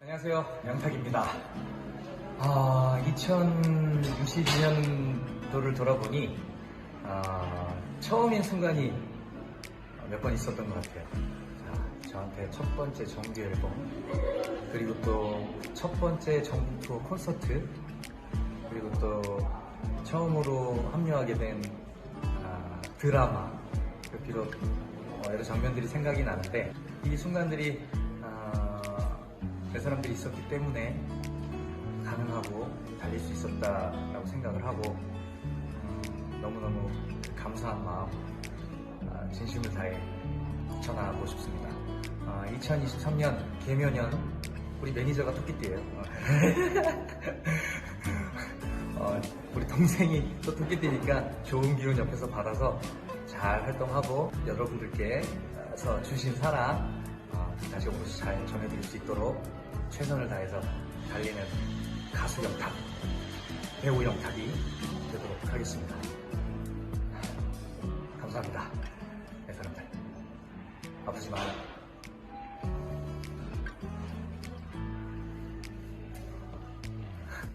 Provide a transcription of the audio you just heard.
안녕하세요. 양탁입니다. 아, 2022년도를 돌아보니 아, 처음인 순간이 몇 번 있었던 것 같아요. 자, 저한테 첫 번째 정규 앨범 그리고 또 첫 번째 투어 콘서트 그리고 또 처음으로 합류하게 된 아, 드라마 그 비록 어, 여러 장면들이 생각이 나는데 이 순간들이 아, 그 사람들이 있었기 때문에 가능하고 달릴 수 있었다라고 생각을 하고 음, 너무너무 감사한 마음 아, 진심을 다해 전하고 싶습니다. 아, 2023년 개묘년 우리 매니저가 토끼띠예요. 어, 우리 동생이 또 토끼띠니까 좋은 기운 옆에서 받아서 잘 활동하고 여러분들께서 주신 사랑 어, 다시 한번 잘 전해드릴 수 있도록 최선을 다해서 달리는 가수 영탁, 배우 영탁이 되도록 하겠습니다. 감사합니다. 네, 사람들. 아프지 마요.